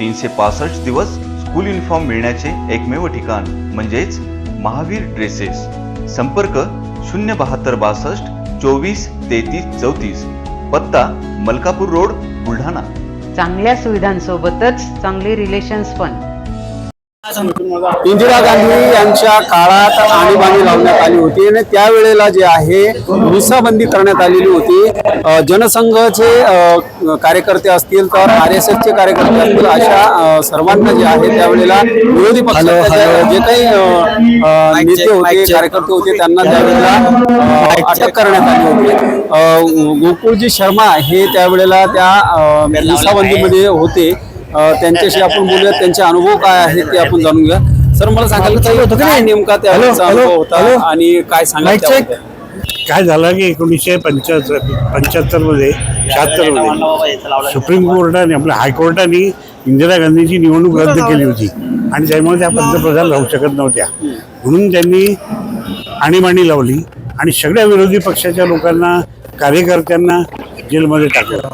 तीनशे पासष्ट दिवस स्कूल युनिफॉर्म मिळण्याचे एकमेव ठिकाण म्हणजेच महावीर ड्रेसेस. संपर्क शून्य बहात्तर बासष्ट चोवीस तेहतीस चौतीस. पत्ता मलकापूर रोड बुलढाणा. चांगल्या सुविधांसोबतच चांगले रिलेशन्स पण. इंदिरा गांधी यांच्या काळात आणीबाणी लावण्यात आली होती आणि त्यावेळेला जे आहे विसाबंदी करण्यात आलेली होती. जनसंघचे कार्यकर्ते असतील तर आर एस एसचे कार्यकर्ते असतील अशा सर्वांना जे आहे त्यावेळेला विरोधी पक्षाचे जे काही नेते होते कार्यकर्ते होते त्यांना त्यावेळेला अटक करण्यात आली होती. गोकुळजी शर्मा हे त्यावेळेला त्या विसाबंदीमध्ये होते. त्यांच्याशी आपण बोलूया त्यांचे अनुभव काय आहेत ते आपण जाणून घेऊया सर मला सांगायला काय नेमका त्यावेळेचा अनुभव होता आणि काय सांगायचं काय झालं की एकोणीसशे पंच्याहत्तर पंच्याहत्तरमध्ये शहात्तरमध्ये सुप्रीम कोर्टाने आपल्या हायकोर्टाने इंदिरा गांधीची निवडणूक रद्द केली होती. आणि त्यामुळे त्या पंतप्रधान राहू शकत नव्हत्या. म्हणून त्यांनी आणीबाणी लावली आणि सगळ्या विरोधी पक्षाच्या लोकांना कार्यकर्त्यांना जेलमध्ये टाकलं.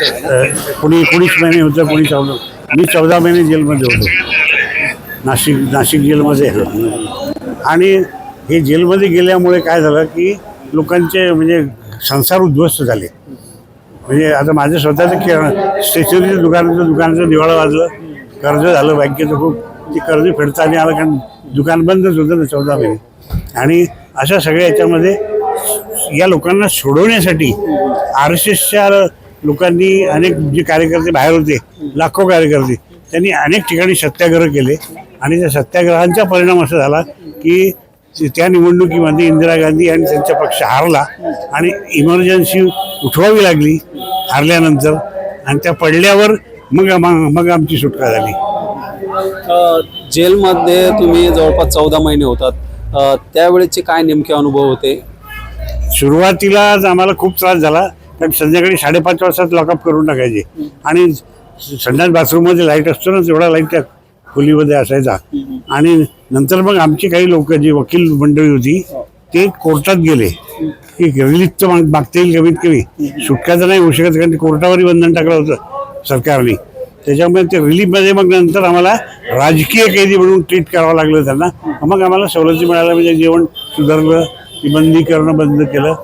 कोणी एकोणीस महिने होतं कोणी चौदा मी चौदा महिने जेलमध्ये होतो. नाशिक नाशिक जेलमध्ये. आणि हे जेलमध्ये गेल्यामुळे काय झालं की लोकांचे म्हणजे संसार उद्ध्वस्त झाले. म्हणजे आता माझं स्वतःचं के स्टेशनरीचं दुकानाचं दुकानाचं दिवाळं वाजलं. कर्ज झालं बँकेचं खूप. ते कर्ज फेडताना आलं कारण दुकान बंदच होतं ना चौदा महिने. आणि अशा सगळ्या याच्यामध्ये या लोकांना सोडवण्यासाठी आर एस एसच्या लोकांनी अनेक जे कार्यकर्ते बाहेर होते लाखो कार्यकर्ते त्यांनी अनेक ठिकाणी सत्याग्रह केले. आणि त्या सत्याग्रहांचा परिणाम असा झाला की त्या निवडणुकीमध्ये इंदिरा गांधी आणि त्यांचा पक्ष हारला आणि इमर्जन्सी उठवावी लागली हारल्यानंतर. आणि त्या पडल्यावर मग मग आमची सुटका झाली. जेलमध्ये तुम्ही जवळपास चौदा महिने होतात. त्यावेळेचे काय नेमके अनुभव होते? सुरुवातीला आम्हाला खूप त्रास झाला. तर संध्याकाळी साडेपाच वाजताच लॉकअप करून टाकायचे. आणि संध्याकाळी बाथरूममध्ये लाइट असतो ना तेवढा लाइट त्या खोलीमध्ये असायचा. आणि नंतर मग आमची काही लोक जी वकील मंडळी होती ते कोर्टात गेले. की रिलीफचं माग मागता येईल कमीत कमी सुटका तर नाही होऊ शकत कारण कोर्टावरही बंधन टाकलं होतं सरकारने. त्याच्यामुळे ते रिलीफमध्ये मग नंतर आम्हाला राजकीय कैदी म्हणून ट्रीट करावं लागलं त्यांना. मग आम्हाला सवलती मिळाल्या म्हणजे जेवण सुधारलं ती बंदी करणं बंद केलं.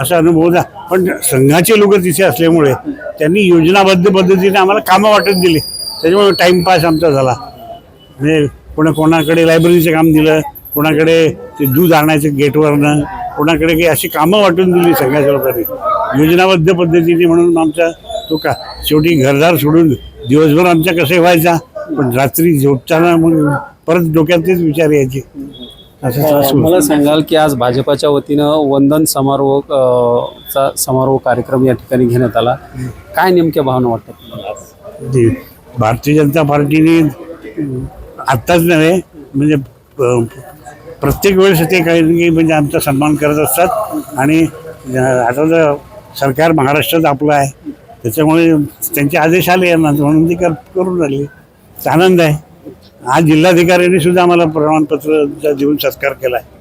असा अनुभव होता. पण संघाचे लोक तिथे असल्यामुळे त्यांनी योजनाबद्ध पद्धतीने आम्हाला कामं वाटत दिली. त्याच्यामुळे टाईमपास आमचा झाला. म्हणजे कोणा कोणाकडे लायब्ररीचं काम दिलं कोणाकडे ते दूध आणायचं गेटवरनं कोणाकडे काही अशी कामं वाटून दिली संघाच्या लोकांनी. योजनाबद्ध पद्धतीने म्हणून आमचा तो का शेवटी घरदार सोडून दिवसभर आमच्या कसे व्हायचा पण रात्री झोपताना मग परत डोक्यात तेच विचार यायचे. मला सांगाल की आज भाजपाच्या वतीनं वंदन समारोह अ, चा समारोह कार्यक्रम या ठिकाणी घेण्यात आला. काय नेमक्या भावना वाटतात तुम्हाला? आज? ते भारतीय जनता पार्टीने आत्ताच नव्हे म्हणजे प- प्रत्येक वेळेस ते काही ना काही म्हणजे आमचा सन्मान करत असतात. आणि अं, आता तर सरकार महाराष्ट्रात आपलं आहे त्याच्यामुळे त्यांचे आदेश आले यांना म्हणून ते कर करून राहिले. आनंद आहे. आज जिल्हाधिकाऱ्यांनी सुद्धा आम्हाला प्रमाणपत्र देऊन सत्कार केला आहे.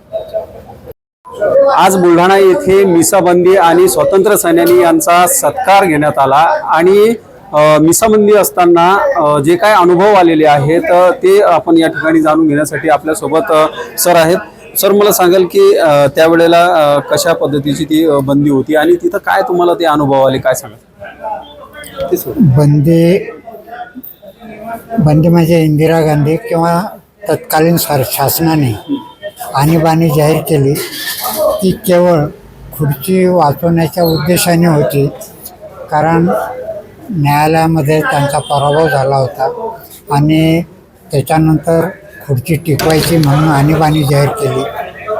आज बुलढाणा येथे मिसाबंदी आणि स्वातंत्र्य सैन्यानी यांचा सत्कार घेण्यात आला आणि मिसाबंदी असताना जे काय अनुभव आलेले आहेत ते आपण या ठिकाणी जाणून घेण्यासाठी आपल्यासोबत सर आहेत. सर मला सांगाल की त्यावेळेला कशा पद्धतीची ती बंदी होती आणि तिथं काय तुम्हाला ते अनुभव आले काय सांगा ते सर बंदी बंदी म्हणजे इंदिरा गांधी किंवा तत्कालीन सर शासनाने आणीबाणी जाहीर केली. ती केवळ खुर्ची वाचवण्याच्या उद्देशाने होती कारण न्यायालयामध्ये त्यांचा पराभव झाला होता आणि त्याच्यानंतर खुर्ची टिकवायची म्हणून आणीबाणी जाहीर केली.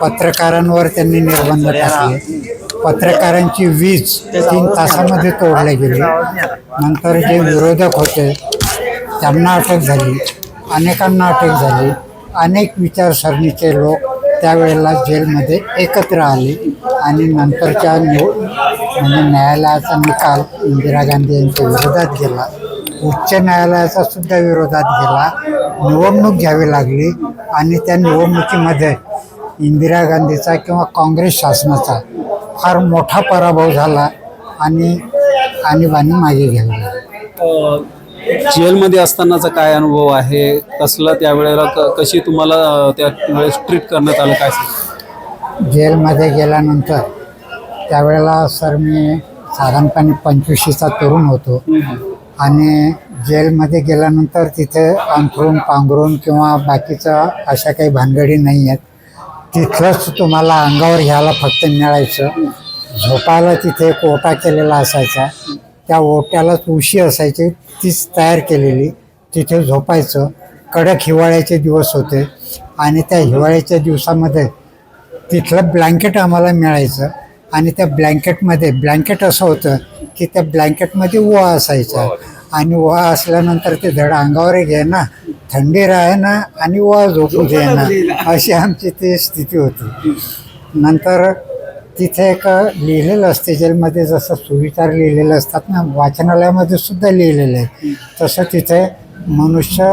पत्रकारांवर त्यांनी निर्बंध टाकले. पत्रकारांची वीज तीन तासामध्ये तोडली गेली. नंतर जे विरोधक होते त्यांना अटक झाली. अनेकांना अटक झाली. अनेक विचारसरणीचे लोक त्यावेळेला जेलमध्ये एकत्र आले आणि नंतरच्या निव म्हणजे न्यायालयाचा निकाल इंदिरा गांधी यांच्या विरोधात गेला. उच्च न्यायालयाचा सुद्धा विरोधात गेला. निवडणूक घ्यावी लागली आणि त्या निवडणुकीमध्ये इंदिरा गांधीचा किंवा काँग्रेस शासनाचा फार मोठा पराभव झाला आणि आणीबाणी मागे घ्यावी लागली जेलमध्ये असतानाचा काय अनुभव आहे? कसला त्यावेळेला क- कशी तुम्हाला त्या वेळेस ट्रीट करण्यात आलं? काय सांगा? जेलमध्ये गेल्यानंतर त्यावेळेला सर मी साधारणपणे पंचवीशीचा तरुण होतो. आणि जेलमध्ये गेल्यानंतर तिथे अंथरून पांघरून किंवा बाकीचं अशा काही भानगडी नाही आहेत. तिथलंच तुम्हाला अंगावर घ्यायला फक्त मिळायचं. झोपायला तिथे एक ओटा केलेला असायचा. त्या ओट्याला उशी असायची तीच तयार केलेली. तिथे झोपायचं. कडक हिवाळ्याचे दिवस होते आणि त्या हिवाळ्याच्या दिवसामध्ये तिथलं ब्लँकेट आम्हाला मिळायचं आणि त्या ब्लँकेटमध्ये ब्लँकेट असं होतं की त्या ब्लँकेटमध्ये उवा असायचा आणि उवा असल्यानंतर ते धड अंगावर घे थंडी राहे ना आणि उवा झोपू दे ना अशी आमची ती स्थिती होती. नंतर तिथे एक लिहिलेलं असते जेलमध्ये जसं सुविचार लिहिलेले असतात ना वाचनालयामध्ये सुद्धा लिहिलेलं आहे. तसं तिथे मनुष्य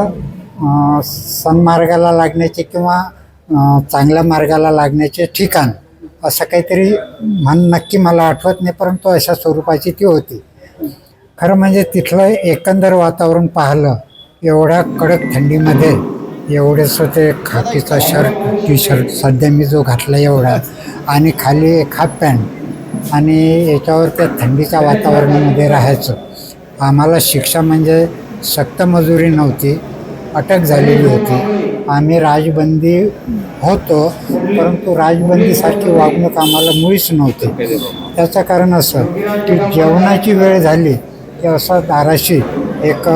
सन्मार्गाला लागण्याचे किंवा चांगल्या मार्गाला लागण्याचे ठिकाण असं काहीतरी म्हण नक्की मला आठवत नाही परंतु अशा स्वरूपाची ती होती. खरं म्हणजे तिथलं एकंदर वातावरण पाहिलं एवढ्या कडक थंडीमध्ये एवढेच ते खाकीचा शर्ट टी शर्ट सध्या मी जो घातला एवढा. आणि खाली एक हाफ पॅन्ट आणि याच्यावर त्या थंडीच्या वातावरणामध्ये राहायचं. आम्हाला शिक्षा म्हणजे सक्त मजुरी नव्हती अटक झालेली होती. आम्ही राजबंदी होतो परंतु राजबंदीसारखी वागणूक आम्हाला मुळीच नव्हती. त्याचं कारण असं की जेवणाची वेळ झाली की असं दाराशी एक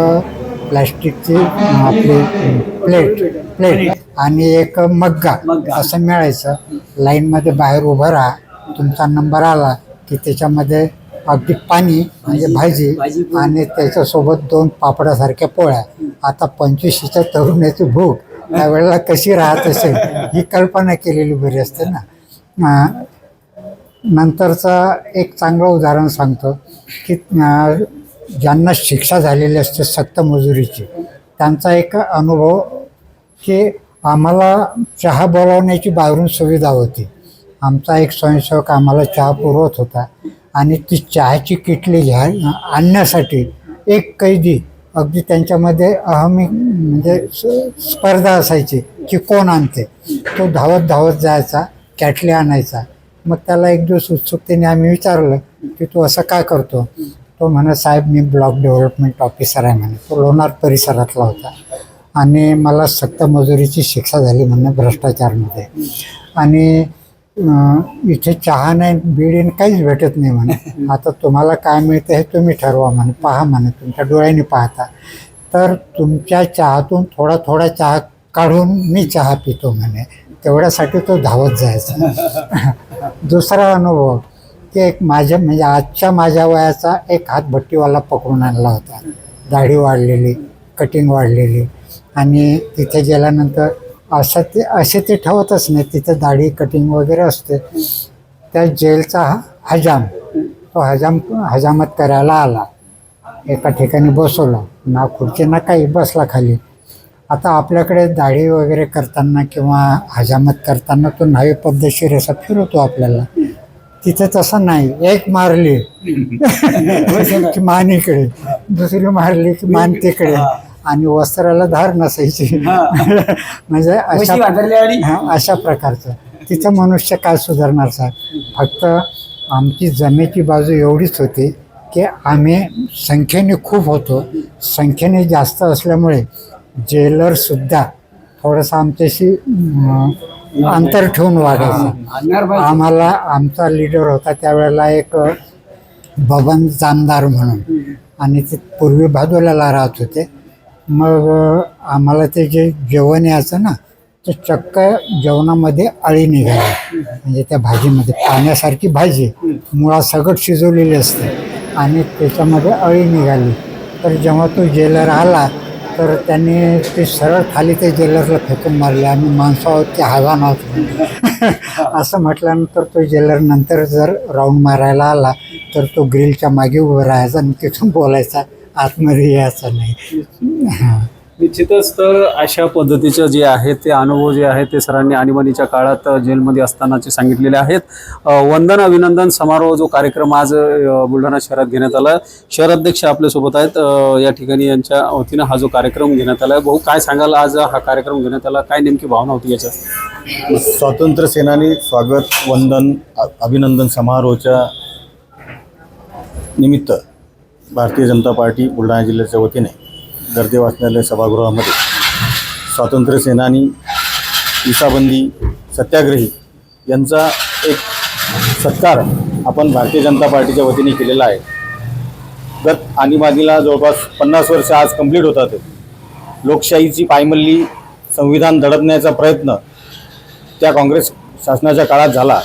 प्लॅस्टिकची आपली प्लेट प्लेट आणि एक मग्गा असं मिळायचं. लाईनमध्ये बाहेर उभं राहा. तुमचा नंबर आला की त्याच्यामध्ये अगदी पाणी म्हणजे भाजी आणि त्याच्यासोबत दोन पापडासारख्या पोळ्या. आता पंचवीशीच्या तरुणाची भूक. त्यावेळेला कशी राहत असेल? ही कल्पना केलेली बरी असते ना. नंतरचा एक चांगलं उदाहरण सांगतो की ज्यांना शिक्षा झालेली असते सक्त मजुरीची त्यांचा एक अनुभव की आम्हाला चहा बोलावण्याची बाहेरून सुविधा होती. आमचा एक स्वयंसेवक आम्हाला चहा पुरवत होता आणि ती चहाची किटली घ्या आणण्यासाठी एक कैदी अगदी त्यांच्यामध्ये अहमी म्हणजे स्पर्धा असायची की कोण आणते. तो धावत धावत जायचा कॅटली आणायचा. मग त्याला एक दिवस उत्सुकतेने आम्ही विचारलं की तू असं का करतो? तो म्हणे साहेब मी ब्लॉक डेव्हलपमेंट ऑफिसर आहे म्हणे. तो लोणार परिसरातला होता. आणि मला सक्त मजुरीची शिक्षा झाली म्हणे भ्रष्टाचारमध्ये. आणि इथे चहा नाही बिडीन काहीच भेटत नाही म्हणे. आता तुम्हाला काय मिळतं हे तुम्ही ठरवा म्हणे. पहा म्हणे तुमच्या डोळ्यांनी पाहता. तर तुमच्या चहातून थोडा थोडा चहा काढून मी चहा पितो म्हणे. तेवढ्यासाठी तो धावत जायचा. दुसरा अनुभव की एक माझ्या म्हणजे आजच्या माझ्या वयाचा एक हातभट्टीवाला पकडून आणला होता. दाढी वाढलेली कटिंग वाढलेली. आणि तिथे गेल्यानंतर असं ते असे ते ठेवतच नाही. तिथे दाढी कटिंग वगैरे असते. त्या जेलचा हा हजाम तो हजाम हजामत करायला आला. एका ठिकाणी बसवला. ना खुर्ची ना काही बसला खाली. आता आपल्याकडे दाढी वगैरे करताना किंवा हजामत करताना तो नवे पद्धतशीर असा फिरवतो आपल्याला. तिथे तसं नाही. एक मारली की मान इकडे. दुसरी मारली की मान तिकडे. आणि वस्त्राला धार नसायची. म्हणजे अशा हा, अशा प्रकारचं. तिथं मनुष्य काय सुधारणार सर फक्त आमची जमेची बाजू एवढीच होती की आम्ही संख्येने खूप होतो. संख्येने जास्त असल्यामुळे जेलरसुद्धा थोडंसं आमच्याशी अंतर ठेवून वागायचं आम्हाला आमचा लीडर होता त्यावेळेला एक बबन जामदार म्हणून. आणि ते पूर्वी भादोल्याला राहत होते. मग आम्हाला ते जे जेवण यायचं ना तर चक्क जेवणामध्ये अळी निघाली. म्हणजे त्या भाजीमध्ये पाण्यासारखी भाजी मुळा सगट शिजवलेली असते. आणि त्याच्यामध्ये अळी निघाली. तर जेव्हा तो जेलर आला तर त्यांनी ते सरळ खाली ते जेलरला फेकून मारले. आम्ही माणसावरती हवा नव्हतो असं म्हटल्यानंतर तो जेलर नंतर जर राऊंड मारायला आला तर तो ग्रिलच्या मागे उभं राहायचा आणि तिथून बोलायचा आतमध्ये यायचा नाही. हां. निश्चितच तर अशा पद्धतीचं जे आहे ते अनुभव जे आहे ते सरांनी आणीबाणीच्या काळात जेलमध्ये असतानाचे सांगितलेले आहेत. वंदन अभिनंदन समारोह जो कार्यक्रम आज बुलढाणा शहरात घेण्यात आला शहराध्यक्ष आपल्यासोबत आहेत. या ठिकाणी यांच्या वतीनं हा जो कार्यक्रम घेण्यात आला आहे भाऊ काय सांगाल? आज हा कार्यक्रम घेण्यात आला. काय नेमकी भावना होती याच्यात? स्वातंत्र्य सेनानी स्वागत वंदन अभिनंदन समारोहाच्या निमित्त भारतीय जनता पार्टी बुलढाणा जिल्ह्याच्या वतीने गर्दे वाचनालय सभागृहामध्ये स्वातंत्र्य सेनानी सत्याग्रही यांचा एक सत्कार आपण भारतीय जनता पार्टीच्या वतीने केलेला आहे. गत आणीबाणीला जवळपास पन्नास वर्ष आज कंप्लीट होतात. लोकशाहीची पायमल्ली संविधान दडपण्याचा प्रयत्न त्या काँग्रेस शासनाच्या काळात झाला.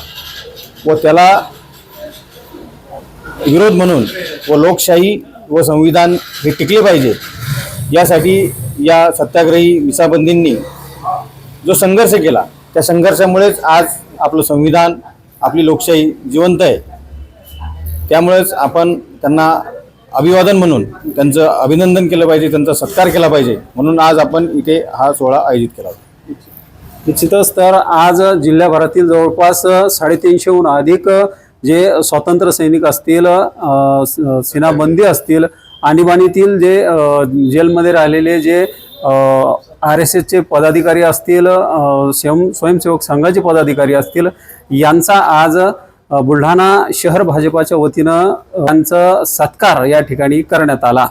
व त्याला विरोध म्हणून व लोकशाही व संविधान हे टिकले पाहिजे. यासाठी या सत्याग्रही मिसाबंदींनी जो संघर्ष केला त्या संघर्षामुळेच आज आपलं संविधान आपली लोकशाही जिवंत आहे. त्यामुळेच आपण त्यांना अभिवादन म्हणून त्यांचं अभिनंदन केलं पाहिजे त्यांचा सत्कार केला पाहिजे म्हणून आज आपण इथे हा सोहळा आयोजित केला. होता निश्चितच तर आज जिल्ह्याभरातील जवळपास साडेतीनशेहून अधिक जे स्वातंत्र्य सैनिक असतील सेनाबंदी असतील आणीबाणीतील जे जेलमध्ये राहिलेले जे आर एस एसचे पदाधिकारी असतील स्वयं स्वयंसेवक संघाचे पदाधिकारी असतील यांचा आज बुलढाणा शहर भाजपाच्या वतीनं त्यांचा सत्कार या ठिकाणी करण्यात आला.